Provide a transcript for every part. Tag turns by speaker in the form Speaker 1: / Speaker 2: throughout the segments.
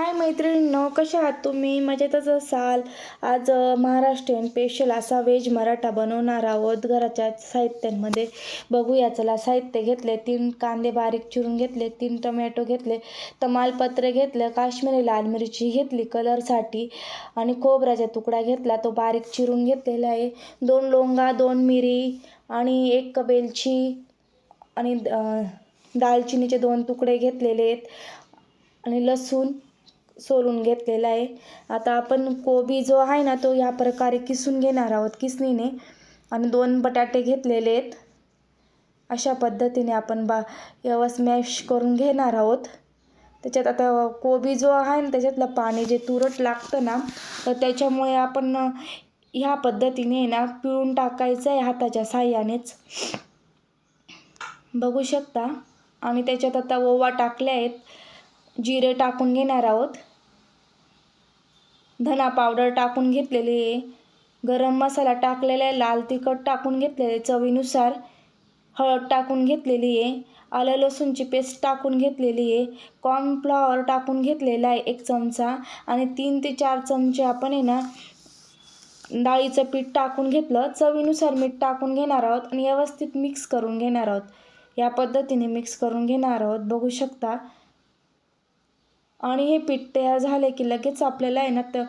Speaker 1: हाय मैत्रिणींनो कशा आहात तुम्ही? मजेतच असाल? आज महाराष्ट्रीयन स्पेशल असा व्हेज मराठा बनवणार आहोत. घराच्या साहित्यांमध्ये बघूया. चला साहित्य घेतले तीन कांदे बारीक चिरून घेतले तीन टमॅटो घेतले तमालपत्र घेतलं काश्मीरी लाल मिरची घेतली कलरसाठी आणि खोबऱ्याचा तुकडा घेतला. तो बारीक चिरून घेतलेला आहे. दोन लोंगा दोन मिरी आणि एक कबेलची आणि दालचिनीचे दोन तुकडे घेतलेले आहेत. आणि लसूण सोलून घेतलेला आहे. आता आपण कोबी जो आहे ना तो या प्रकारे किसून घेणार आहोत किसणीने. आणि दोन बटाटे घेतलेले आहेत. अशा पद्धतीने आपण बा व्यवस्थ मॅश करून घेणार आहोत. त्याच्यात आता कोबी जो आहे ना त्याच्यातलं पाणी जे तुरट लागतं ना तर त्याच्यामुळे आपण ह्या पद्धतीने ना पिळून टाकायचं आहे हाताच्या साह्यानेच. बघू शकता. आणि त्याच्यात आता ओवा टाकले आहेत. जिरे टाकून घेणार आहोत. धना पावडर टाकून घेतलेली आहे. गरम मसाला टाकलेला आहे लाल तिखट टाकून घेतलेले आहे चवीनुसार हळद टाकून घेतलेली आहे आलं लसूणची पेस्ट टाकून घेतलेली आहे कॉर्नफ्लॉवर टाकून घेतलेला आहे एक चमचा आणि तीन ते चार चमचे आपण आहे ना डाळीचं पीठ टाकून घेतलं. चवीनुसार मीठ टाकून घेणार आहोत आणि व्यवस्थित मिक्स करून घेणार आहोत. या पद्धतीने मिक्स करून घेणार आहोत. बघू शकता. आणि हे पीठ तयार झाले की लगेच आपल्याला आहे ना तर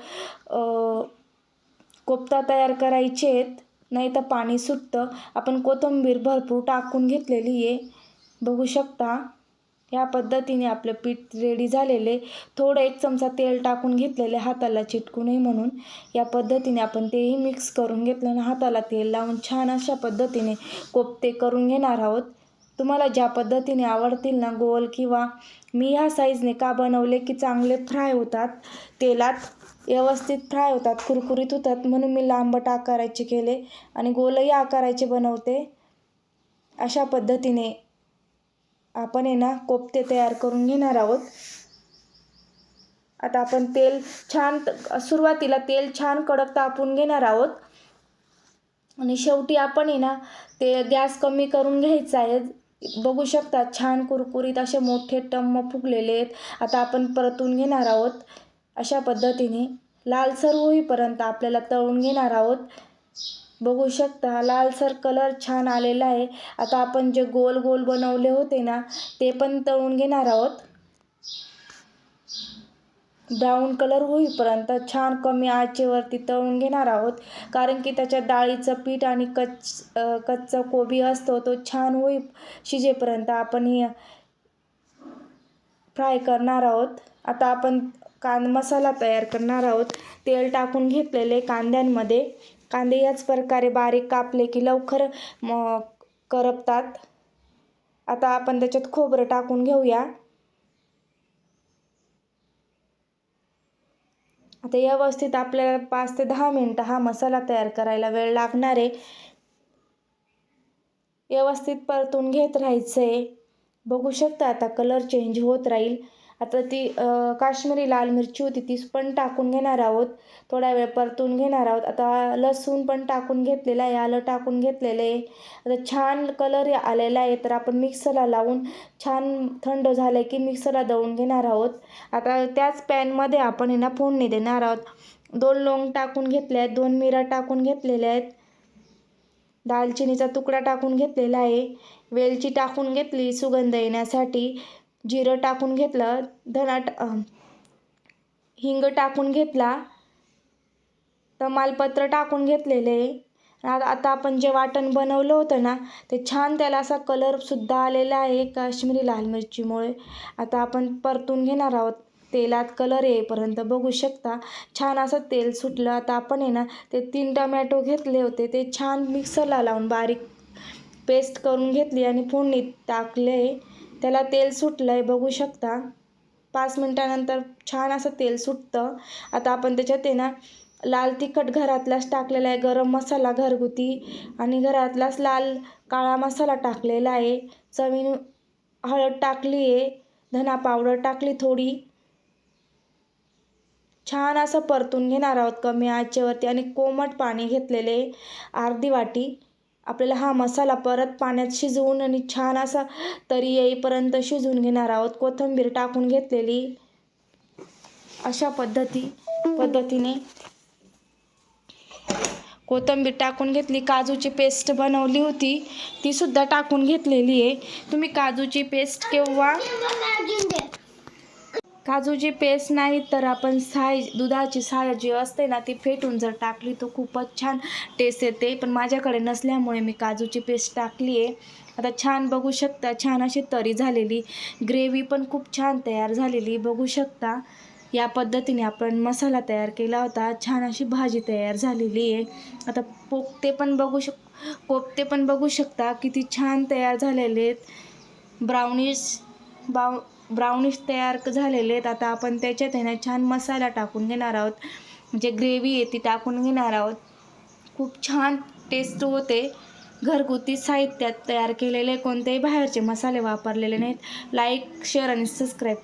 Speaker 1: कोफ्ता तयार करायचे आहेत. नाही तर पाणी सुटतं. आपण कोथिंबीर भरपूर टाकून घेतलेली आहे. बघू शकता या पद्धतीने आपलं पीठ रेडी झालेले. थोडं एक चमचा तेल टाकून घेतलेले हाताला चिटकू नये म्हणून. या पद्धतीने आपण तेही मिक्स करून घेतलं आणि हाताला तेल लावून छान अशा पद्धतीने कोफ्ते करून घेणार आहोत. तुम्हाला ज्या पद्धतीने आवडतील ना गोल किंवा मी ह्या साईजने का बनवले की चांगले फ्राय होतात तेलात व्यवस्थित फ्राय होतात कुरकुरीत होतात म्हणून मी लांबट आकाराचे केले आणि गोलही आकाराचे बनवते. अशा पद्धतीने आपण आहे ना कोफ्ते तयार करून घेणार आहोत. आता आपण तेल छान सुरुवातीला तेल छान कडक तापून घेणार आहोत. आणि शेवटी आपण आहे ना ते गॅस कमी करून घ्यायचा आहे. बघू शकता छान कुरकुरीत असे मोठे टम्म फुगलेले आहेत. आता आपण परतून घेणार आहोत. अशा पद्धतीने लालसर होईपर्यंत आपल्याला तळून घेणार आहोत. बघू शकता लालसर कलर छान आलेला आहे. आता आपण जे गोल गोल बनवले होते ना ते पण तळून घेणार आहोत. ब्राऊन कलर होईपर्यंत छान कमी आचेवरती तळून घेणार आहोत. कारण की त्याच्यात डाळीचं पीठ आणि कच्च कच्चा कोबी असतो तो छान होई शिजेपर्यंत आपण हे फ्राय करणार आहोत. आता आपण कांद मसाला तयार करणार आहोत. तेल टाकून घेतलेले कांद्यांमध्ये. कांदे याच प्रकारे बारीक कापले की लवकर म करपतात. आता आपण त्याच्यात खोबरं टाकून घेऊया. ते व्यवस्थित आपल्याला पाच ते दहा मिनटं हा मसाला तयार करायला वेळ लागणार आहे. व्यवस्थित परतून घेत राहायचं आहे बघू शकता आता कलर चेंज होत राहील. आता ती काश्मीरी लाल मिरची होती ती पण टाकून घेणार आहोत. थोडा वेळ परतून घेणार आहोत. आता लसूण पण टाकून घेतलेला आहे आलं टाकून घेतलेलं आहे. आता छान कलर आलेला आहे तर आपण मिक्सरला लावून छान थंड झालं की मिक्सरला दळून घेणार आहोत. आता त्याच पॅनमध्ये आपण आहे ना फोडणी देणार आहोत. दोन लोंग टाकून घेतले आहेत दोन मिरा टाकून घेतलेल्या आहेत. दालचिनीचा तुकडा टाकून घेतलेला आहे. वेलची टाकून घेतली सुगंध येण्यासाठी. जिरं टाकून घेतलं धना हिंग टाकून घेतला तमालपत्र टाकून घेतलेले. आता आपण जे वाटण बनवलं होतं ना ते छान त्याला असा कलरसुद्धा आलेला आहे काश्मीरी लाल मिरचीमुळे. आता आपण परतून घेणार आहोत. तेलात कलर येईपर्यंत बघू शकता. छान असं तेल सुटलं. आता आपण आहे ना ते तीन टमॅटो घेतले होते. ते छान मिक्सरला लावून बारीक पेस्ट करून घेतली आणि फोडणीत टाकले. त्याला तेल सुटलं आहे बघू शकता. पाच मिनटानंतर छान असं तेल सुटतं. आता आपण त्याच्यात आहे ना लाल तिखट घरातलाच टाकलेला आहे गरम मसाला घरगुती. आणि घरातलाच लाल काळा मसाला टाकलेला आहे. चवीन हळद टाकली आहे धना पावडर टाकली थोडी. छान असं परतून घेणार आहोत कमी आचेवरती. आणि कोमट पाणी घेतलेले अर्धी वाटी. आपल्याला हा मसाला परत पाण्यात शिजवून आणि छान असा तरी येईपर्यंत शिजवून घेणार आहोत. कोथिंबीर टाकून घेतलेली. अशा पद्धती पद्धतीने कोथिंबीर टाकून घेतली. काजूची पेस्ट बनवली होती. ती सुद्धा टाकून घेतलेली आहे. तुम्ही काजूची पेस्ट किंवा काजूची पेस्ट नाही तर आपण साय दुधाची साय जी असते ना ती फेटून जर टाकली तर खूपच छान टेस्ट येते. पण माझ्याकडे नसल्यामुळे मी काजूची पेस्ट टाकली आहे. आता छान बघू शकता छान अशी तरी झालेली. ग्रेव्ही पण खूप छान तयार झालेली. बघू शकता या पद्धतीने आपण मसाला तयार केला होता. छान अशी भाजी तयार झालेली आहे. आता पोपते पण बघू शक कोपते पण बघू शकता. किती छान तयार झालेले आहेत. ब्राउनीज बाव ब्राउनिश तयार झालेले आहेत. आता आपण त्याच्यात आहे ना छान मसाला टाकून घेणार आहोत. म्हणजे जे ग्रेव्ही आहे ती टाकून घेणार आहोत. खूप छान टेस्ट होते. घरगुती साहित्यात तयार केलेले कोणतेही बाहेरचे मसाले वापरलेले नाहीत. लाईक शेअर आणि सबस्क्राईब